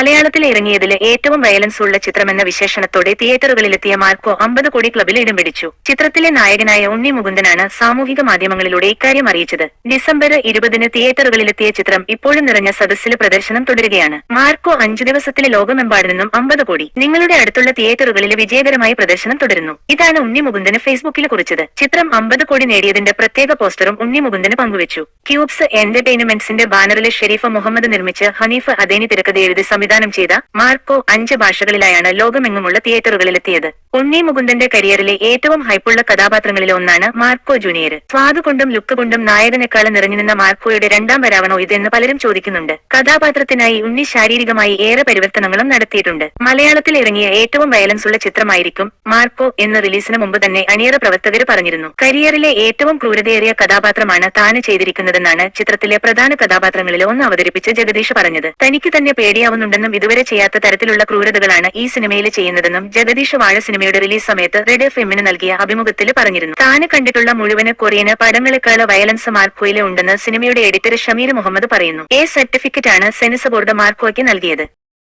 മലയാളത്തിൽ ഇറങ്ങിയതിലെ ഏറ്റവും വയലൻസ് ഉള്ള ചിത്രമെന്ന വിശേഷണത്തോടെ തിയേറ്ററുകളിലെത്തിയ മാർക്കോ അമ്പത് കോടി ക്ലബിൽ ഇടം പിടിച്ചു. ചിത്രത്തിലെ നായകനായ ഉണ്ണി മുകുന്ദനാണ് സാമൂഹിക മാധ്യമങ്ങളിലൂടെ ഇക്കാര്യം അറിയിച്ചത്. ഡിസംബർ ഇരുപതിന് തിയേറ്ററുകളിലെത്തിയ ചിത്രം ഇപ്പോഴും നിറഞ്ഞ സദസ്സിൽ പ്രദർശനം തുടരുകയാണ്. മാർക്കോ അഞ്ചു ദിവസത്തിലെ ലോകമെമ്പാട് നിന്നും അമ്പത് കോടി. നിങ്ങളുടെ അടുത്തുള്ള തിയേറ്ററുകളിലെ വിജയകരമായി പ്രദർശനം തുടരുന്നു. ഇതാണ് ഉണ്ണി മുകുന്ദന് ഫേസ്ബുക്കിൽ കുറിച്ചത്. ചിത്രം അമ്പത് കോടി നേടിയതിന്റെ പ്രത്യേക പോസ്റ്ററും ഉണ്ണി മുകുന്ദന് പങ്കുവച്ചു. ക്യൂബ്സ് എന്റർടൈൻമെന്റ്സിന്റെ ബാനറിലെ ഷെരീഫ് മുഹമ്മദ് നിർമ്മിച്ച് ഹനീഫ് അദേനി തിരക്കഥ എഴുതി സംവിധാനം ചെയ്ത മാർക്കോ അഞ്ച് ഭാഷകളിലായാണ് ലോകമെങ്ങുമുള്ള തിയേറ്ററുകളിലെത്തിയത്. ഉണ്ണി മുകുന്ദന്റെ കരിയറിലെ ഏറ്റവും ഹൈപ്പുള്ള കഥാപാത്രങ്ങളിലെ ഒന്നാണ് മാർക്കോ ജൂനിയർ. സ്വാദ് കൊണ്ടും ലുക്ക് കൊണ്ടും നായകനെക്കാളും നിറഞ്ഞു നിന്ന മാർക്കോയുടെ രണ്ടാം വരാവണോ ഇതെന്ന് പലരും ചോദിക്കുന്നുണ്ട്. കഥാപാത്രത്തിനായി ഉണ്ണി ശാരീരികമായി ഏറെ പരിവർത്തനങ്ങളും നടത്തിയിട്ടുണ്ട്. മലയാളത്തിൽ ഇറങ്ങിയ ഏറ്റവും വയലൻസ് ഉള്ള ചിത്രമായിരിക്കും മാർക്കോ എന്ന റിലീസിന് മുമ്പ് തന്നെ അണിയറ പ്രവർത്തകർ പറഞ്ഞിരുന്നു. കരിയറിലെ ഏറ്റവും ക്രൂരതയേറിയ കഥാപാത്രമാണ് താന് ചെയ്തിരിക്കുന്നതെന്നാണ് ചിത്രത്തിലെ പ്രധാന കഥാപാത്രങ്ങളിൽ ഒന്ന് അവതരിപ്പിച്ച് ജഗദീഷ് പറഞ്ഞത്. തനിക്ക് തന്നെ പേടിയാവുന്നുണ്ടെന്നും ഇതുവരെ ചെയ്യാത്ത തരത്തിലുള്ള ക്രൂരതകളാണ് ഈ സിനിമയിൽ ചെയ്യുന്നതെന്നും ജഗദീഷ് വാഴ സിനിമയുടെ റിലീസ് സമയത്ത് റെഡ് എഫ് എമ്മിന് നൽകിയ അഭിമുഖത്തിൽ പറഞ്ഞിരുന്നു. താന് കണ്ടിട്ടുള്ള മുഴുവൻ കൊറിയന് പടങ്ങളെക്കാൾ വയലൻസ് മാർക്കോയിലെ ഉണ്ടെന്ന് സിനിമയുടെ എഡിറ്റർ ഷമീർ മുഹമ്മദ് പറയുന്നു. എ സർട്ടിഫിക്കറ്റ് ആണ് സെൻസർ ബോർഡ് മാർക്കോയ്ക്ക് നൽകിയത്.